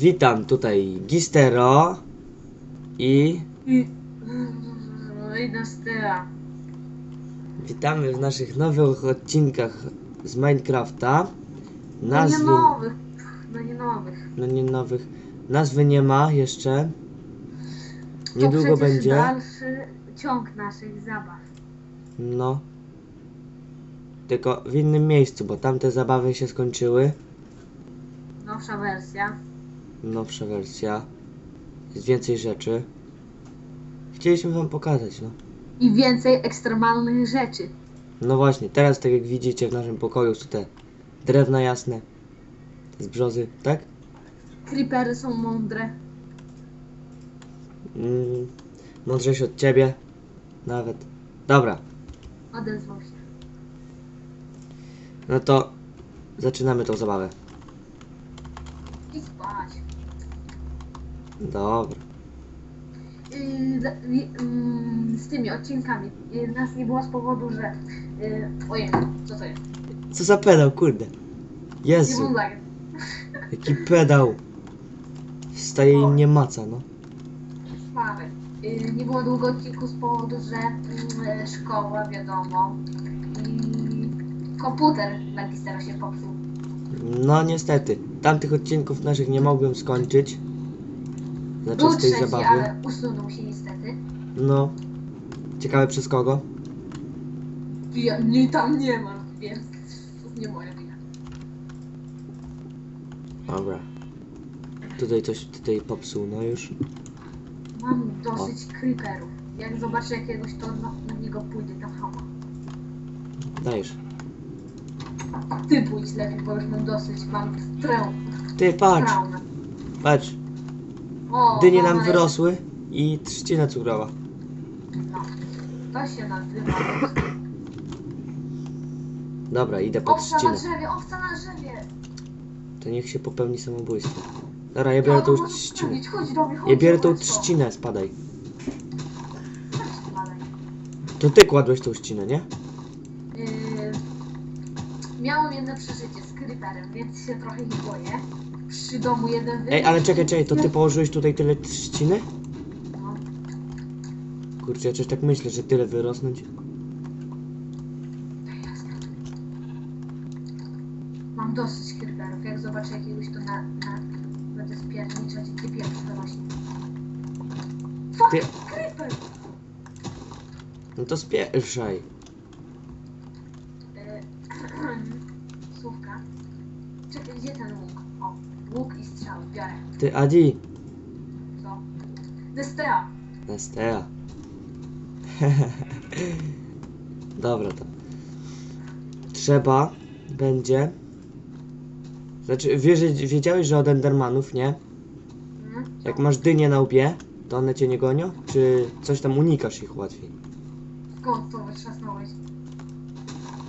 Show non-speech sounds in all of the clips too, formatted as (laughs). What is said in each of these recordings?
Witam tutaj Gistero i I... Z tyła. witamy w naszych nowych odcinkach z Minecrafta. No nie Nazwy, nowych. No nie nowych. no nie nowych, nazwy nie ma jeszcze. To Niedługo przecież będzie. dalszy ciąg naszych zabaw. No. Tylko w innym miejscu, bo tamte zabawy się skończyły. Nowsza wersja. Nowsza wersja. Jest więcej rzeczy. Chcieliśmy wam pokazać, no. I więcej ekstremalnych rzeczy. No właśnie, teraz tak jak widzicie w naszym pokoju są te drewna jasne z brzozy, tak? Creepery są mądre. Mm, mądrzejszy od ciebie. Nawet. Dobra, Odezwał się. no to zaczynamy tą zabawę. I spać. Dobra. Z- wi- mm, z tymi odcinkami. Nas nie było z powodu, że... Yy, ojej, co to jest? Co za pedał, kurde. Jezu, jaki pedał. Wstaje i nie maca, no. Sprawy. Yy, nie było długo odcinku z powodu, że yy, szkoła, wiadomo, i komputer dla Gistera się popsuł. No niestety, tamtych odcinków naszych nie mogłem skończyć. Znaczy Był z tej trzeci, zabawy. ale usunął się niestety. No. Ciekawe przez kogo? Ja, mnie tam nie ma, więc nie moja wina. Dobra. Tutaj coś tutaj popsuł, no już. Mam dosyć creeperów. Jak zobaczę jakiegoś, to na, na niego pójdę tam hama. Dajesz. Ty pójdź lepiej, bo już mam dosyć, mam trę, Ty patrz, traumę. patrz. O, Dynie nam wyrosły i trzcina cukrowa. No, to się nazywa. Dobra, idę po Owca na trzcinę. drzewie, owca na drzewie! To niech się popełni samobójstwo. Dobra, ja biorę tą to możesz trzcinę. zrobić, Chodź do mnie, chodź, Ja biorę tą chodź trzcinę, spadaj. Chodź, spadaj. To ty kładłeś tą trzcinę, nie? Yy, miałem jedno przeżycie z creeperem, więc się trochę nie boję. Przy domu jeden. Ej, ale czekaj, czekaj, to ty położyłeś tutaj tyle trzciny? No, Kurczę, ja coś tak myślę, że tyle wyrosnąć. Mam dosyć creeperów. Jak zobaczę jakiegoś, to na, na będę spierniczać i ty pierwszy dorośnie. Fuck, Ty- creeper! No to spieszaj. Yy, Słówka. Czekaj, gdzie ten łuk? O, łuk i strzały, biorę. Ty, Adi. Co? Destea. Nestea. (laughs) Dobra to. Trzeba będzie. Znaczy, wiesz, wiedziałeś, że od Endermanów, nie? Hmm? Jak masz dynię na łbie, to one cię nie gonią? Czy coś tam unikasz ich łatwiej? Skąd to wytrzasnąłeś?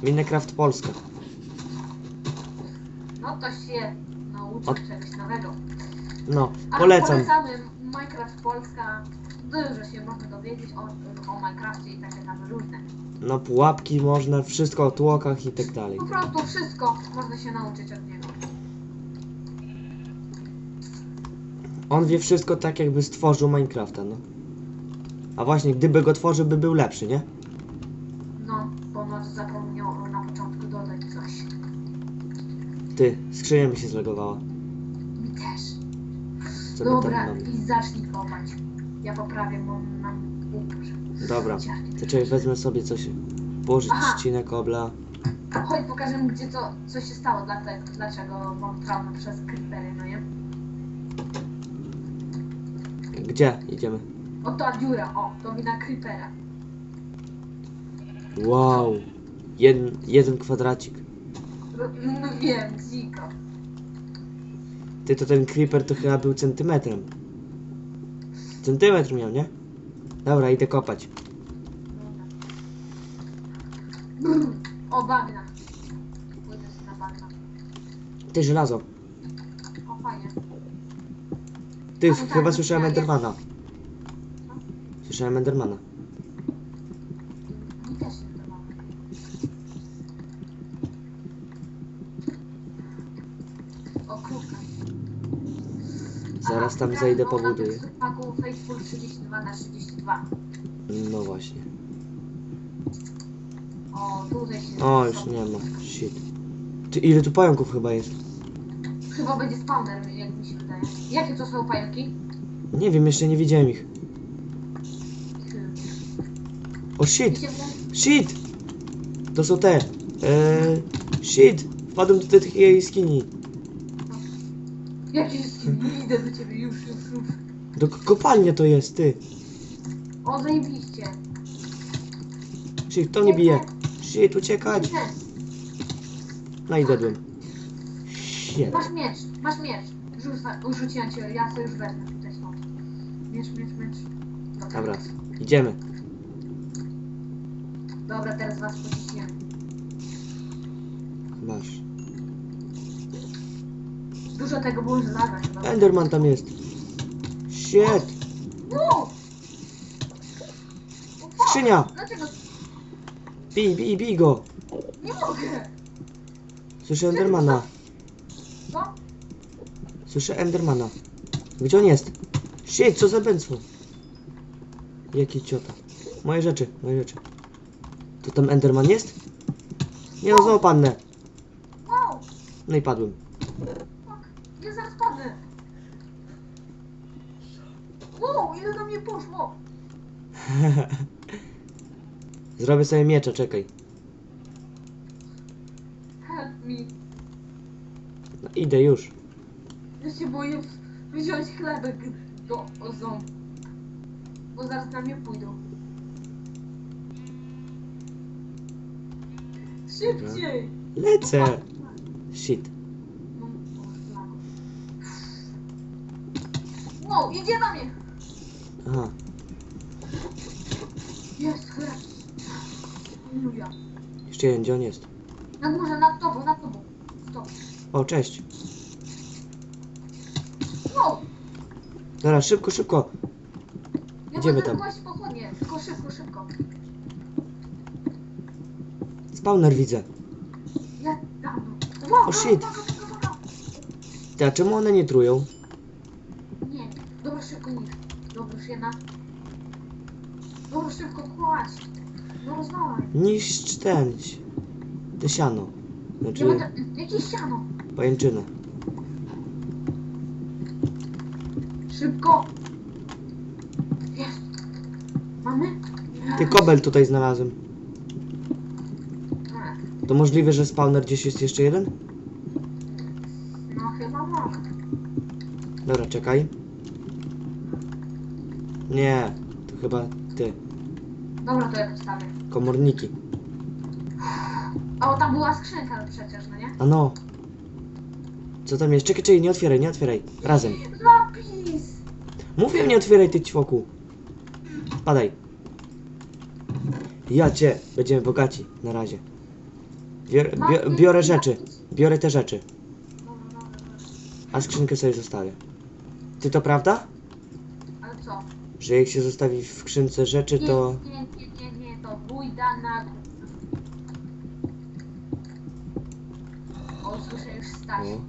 Minecraft Polska. No to się nauczysz O- czegoś nowego. No, A polecam. Polecamy Minecraft Polska. Dużo się można dowiedzieć o, o Minecrafcie i takie tam różne. No, pułapki można, wszystko o tłokach i tak dalej. Po prostu wszystko można się nauczyć od niego. On wie wszystko tak, jakby stworzył Minecrafta, no. A właśnie, gdyby go tworzył, by był lepszy, nie? No, bo może zapomniał na początku dodać coś. Ty, skrzynia mi się zlegowała. Dobra, i zacznij kopać. Ja poprawię, bo mam uprze. Dobra, to czekaj, wezmę sobie coś, położyć Aha. trzcinę, kobla. Chodź, pokażemy gdzie to, co się stało, dlatego, dlaczego mam traumę przez creepery, no nie? Gdzie idziemy? O, ta dziura, o, to wina creepera. Wow, jeden, jeden kwadracik. No wiem, dziko. Ty, to ten creeper to chyba był centymetrem. Centymetr miał, nie? Dobra, idę kopać. O, bagna. Pójdę sobie na bagna. Ty, żelazo. O, fajnie. Ty, tak, chyba słyszałem ja- Endermana. Słyszałem Endermana. Zaraz tam zejdę, pobuduję. paku Faithful 32 na 32. No właśnie. O, tutaj się... O, już nie ma. Shit. Ty, ile tu pająków chyba jest? Chyba będzie spawner, jak mi się wydaje. Jakie to są pająki? Nie wiem, jeszcze nie widziałem ich. O shit! Shit! To są te. Eee, shit! Wpadłem do jej skini. Jest Idę do ciebie, już, już, już. Do k- kopalnia to jest, ty. O, zajebiście. Shit, kto mnie bije? Shit, uciekać! Idę. No i dedłem. Shit. Masz miecz, masz miecz. Rzuć, rzuciłem cię, ja sobie już wezmę tutaj stąd. Miecz, miecz, miecz. Dobra, idziemy. Dobra, teraz was pociśniemy. Masz. Dużo tego było żelaza chyba. Enderman tam jest. Shit! Wow! Skrzynia! Dlaczego? Bij, bij, bij go! Nie mogę! Słyszę Endermana. Co? Słyszę Endermana. Gdzie on jest? Shit, co za bęcło? Jaki ciota. Moje rzeczy, moje rzeczy. To tam Enderman jest? Nie no, znowu padnę. Wow! No i padłem. Fuck! Ja zaraz padnę! Wow, mnie poszło? (laughs) Zrobię sobie miecza, czekaj. Help me. No, idę już. Ja się boję wziąć chlebek do ozon. Bo zaraz na mnie pójdą. Szybciej! Lecę! Shit. No, o, szlaku. Wow, idzie na mnie! Aha. Jest chleb. Jeszcze jeden, gdzie on jest? Na górze, nad tobą, nad tobą. Stop. O, cześć. Wow! Dobra, szybko, szybko. Ja Idziemy tam. kłaść pochodnie. Tylko szybko, szybko. Spawner widzę. Ja tam. Wow, O, shit. uwaga, uwaga, uwaga. Ty, a czemu one nie trują? Nie. Dobra, szybko niż. Już jedna. Dobra, szybko kłaść. No rozwalaj. Niszcz ten. Te siano. Znaczy, będę... Jakieś siano. pajęczynę. Szybko. Jest. Mamy? Ty, kobel tutaj znalazłem. Tak. To możliwe, że spawner gdzieś jest jeszcze jeden? No chyba może. Dobra, czekaj. Nie, to chyba ty. Dobra, to ja postawię. Komorniki. O, tam była skrzynka przecież, no nie? A no. Co tam jest? Czekaj, czekaj, nie otwieraj, nie otwieraj. Razem. Lapis! Mówię, nie otwieraj ty ćwoku. Padaj. Ja cię. Będziemy bogaci. Na razie. Bior, bio, biorę rzeczy. Biorę te rzeczy. Dobra, dobra, dobra. A skrzynkę sobie zostawię. Ty to prawda? Że jak się zostawi w skrzynce rzeczy, to... Nie, nie, nie, nie, nie, to bójda na... O, słyszę już Stasi. O.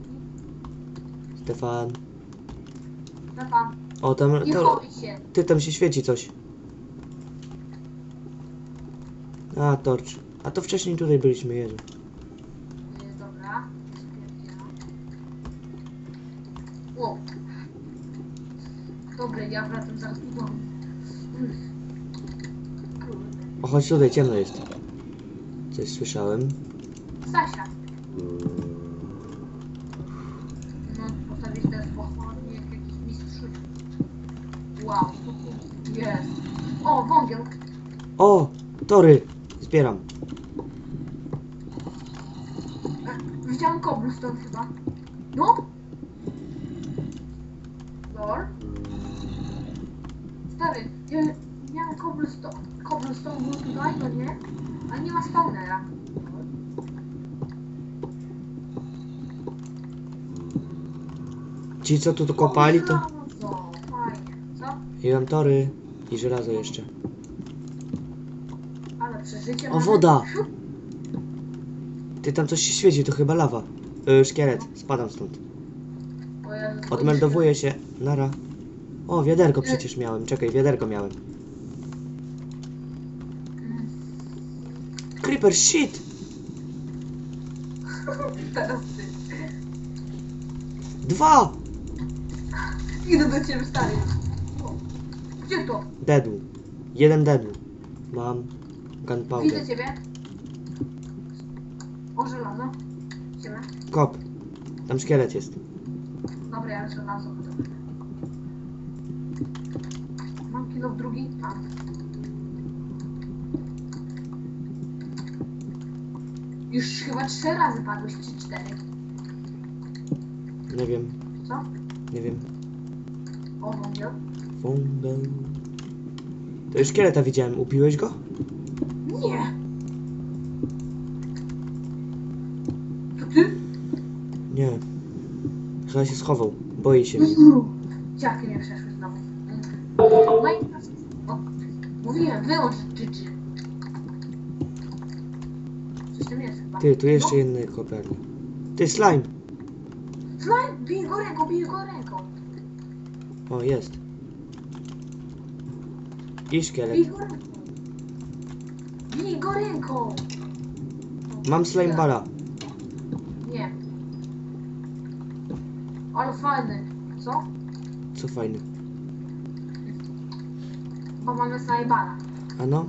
Stefan. Stefan, O, tam... nie chowaj się. ty, tam się świeci coś. A, torcz. A to wcześniej tutaj byliśmy, Jezu. Jest dobra. Spierdzielam. Wow. Dobra, ja wracam zaraz do domu. O, chodź tutaj, ciemno jest. Coś słyszałem. Stasia. No, postawisz teraz pochłonnie jak jakiś mistrz. Wow. Jest. O, wągiel. O, tory. Zbieram. E, Widziałam cobblestone chyba. No? Lol. Stary, ja miałem cobblestone, cobblestone był tutaj, no nie? Ale nie ma spawnera. Ci, co tu tu kopali, to... Fajnie. Co? I mam tory. I żelazo jeszcze. Ale przeżycie O, mamy. woda. Siup. Ty, tam coś się świeci, to chyba lawa. Y, szkielet. Spadam stąd. Ja Odmeldowuję się. Nara. O, wiaderko przecież miałem. Czekaj, wiaderko miałem. Creeper, shit! Dwa! Idę do ciebie, stary. Gdzie to? Deadł. Jeden deadł. Mam Widzę gunpowder. ciebie. O, żelazo. Kop. Tam szkielet jest. Dobra, ja żelazo. W drugi? Mam. Już chyba trzy razy padłeś, czy cztery. Nie wiem, Co? nie wiem. O, wągiel. Fungal. To już szkieleta widziałem. Upiłeś go? Nie! To ty? Nie. Chyba się schował. Boi się mnie. Mnie przeszły mówiłem, wyłącz czyczy. Coś tam jest chyba. Ty, tu jeszcze No, jedny koperny. Ty, slime! Slime, bij go ręką, bij go ręką. O, jest. I szkielet. Bij go ręką. Bij go ręką. Mam slime bala. Nie. Ale fajny. Co? Co fajny. Bo mamy snajbana. A no?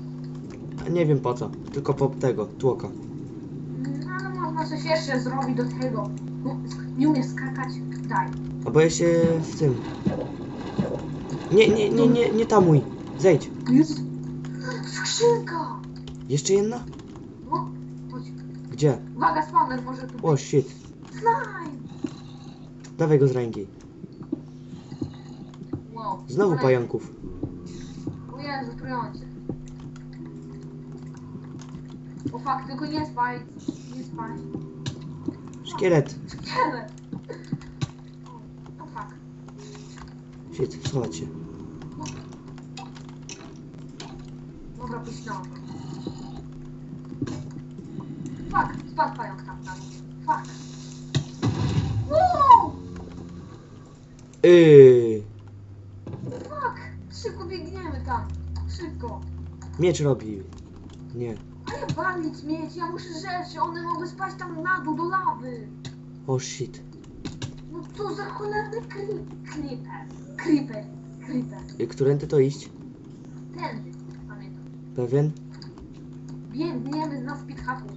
A nie wiem po co. Tylko po tego, tłoka. Mm, Ale można coś jeszcze zrobić do tego. No, nie umie skakać? Daj. A boję się w tym. Nie, nie, nie, nie, nie tamuj. Zejdź. Jest skrzynka! Jeszcze jedna? No, chodź. Gdzie? Uwaga, spawner może tu O, być. shit. Slime! Dawaj go z ręki. Wow. Znowu ale- pająków. Jezu, trujący. O fuck, tylko nie spaj. Nie spaj. Szkielet. Szkielet! O, fuck. Shit. Dobra, pójdź na to. Fuck, spadł pająk tam tam. Fuck. Wow! Yy. Miecz robi. Nie. A ja walić mieć, ja muszę rzeczy, one mogły spaść tam na dół do lawy. O, shit. No co za cholerny cre- creeper. Creeper. Creeper. I którędy to iść? Tędy. Pamiętam. Pewien? Biegniemy na speedhaku.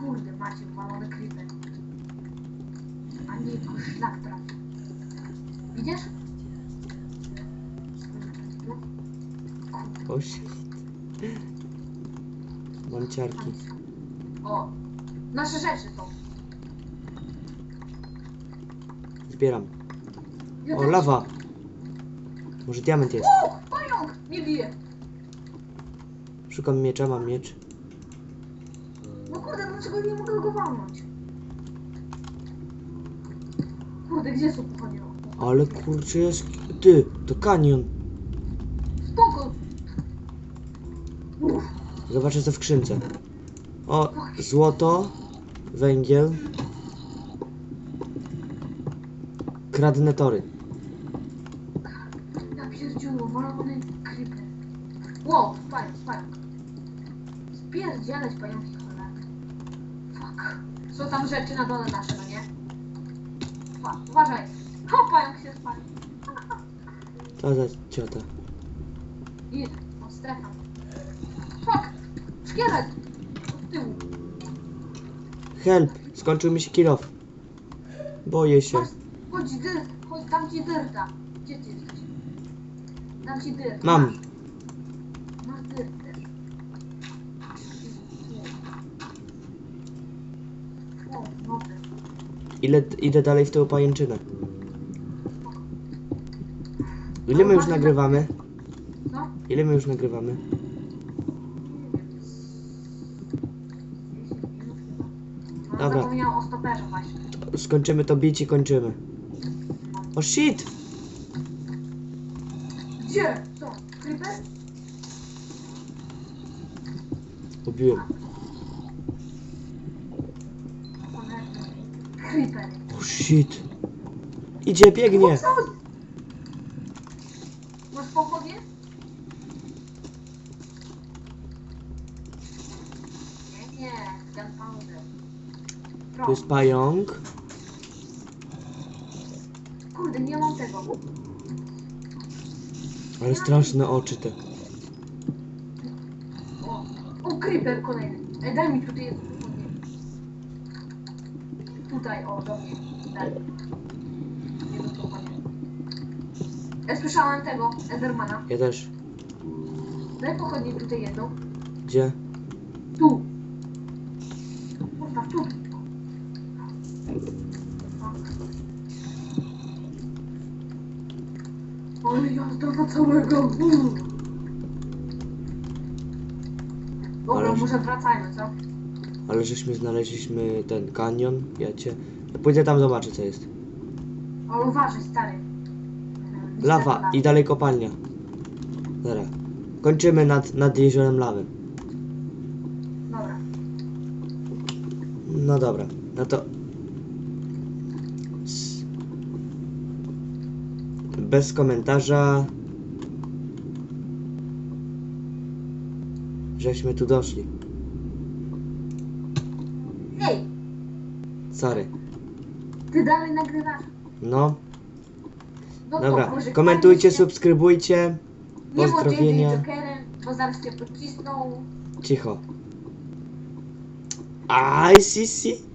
Kurde, macie walony creeper. A nie, go szlak trafi. Widzisz? O, shit. Mam ciarki. tam jest. O, nasze rzeczy są. Zbieram. Ja O, też- lawa. Może diament jest. O, pająk! Nie bije. Szukam miecza, mam miecz. No kurde, dlaczego nie mogę go walnąć? Kurde, gdzie są pochodnie? Ale kurczę jest... Ty, to kanion. Spoko! Zobaczę co w skrzynce. O, złoto, węgiel. Kradnę tory. ja pierdziulu, walony creeper. Wow, pająk, pająk. Spierdzielać pająki cholerne. Fuck. Są tam rzeczy na dole nasze, no nie? Fuck, uważaj. O, pająk się spalił. Co za ciota. I... O, Stefan. Fuck! Szkielet! Od tyłu. Help, skończył mi się kilof. Boję się. Chodź, chodź dyrt, chodź, dam ci dyrta. Gdzie ty jesteś? Dam ci dyrt. Mam. Masz, Masz dyrt też. O, dobra. Ile, idę dalej w tę pajęczynę. Ile my już nagrywamy? Ile my już nagrywamy? Dobra. Zapomniałam o stoperze właśnie. Skończymy to bić i kończymy. O shit! Gdzie? Co? Creeper? Ubiłem. Creeper. O shit! Idzie, biegnie. Co? Masz pochodnie? Nie, nie, gunpowder. Tu jest pająk. Kurde, nie mam tego. Ale straszne oczy te. O, o creeper kolejny. Ej, daj mi tutaj. Tutaj, o, do mnie. Daj. Pochodnie. Ja słyszałem tego, Endermana. Ja też. Daj pochodnie tutaj jedną. Gdzie? Tu. Postaw tu. Ale jazda na całego. Dobra, Ale- może wracajmy, co? Ale żeśmy znaleźliśmy ten kanion. Ja cię. Ja pójdę tam zobaczę co jest. Ale uważaj, stary. Lawa i dalej kopalnia. Dobra. Kończymy nad, nad jeziorem lawy. Dobra. No dobra. No to. Bez komentarza. Żeśmy tu doszli. Ej, Sorry. ty dalej nagrywasz. No, No to dobra. może Komentujcie, subskrybujcie. Nie bądź pozdrowienia. JJ Jokerem, bo zaraz cię pocisną. Cicho. Aj, si, si.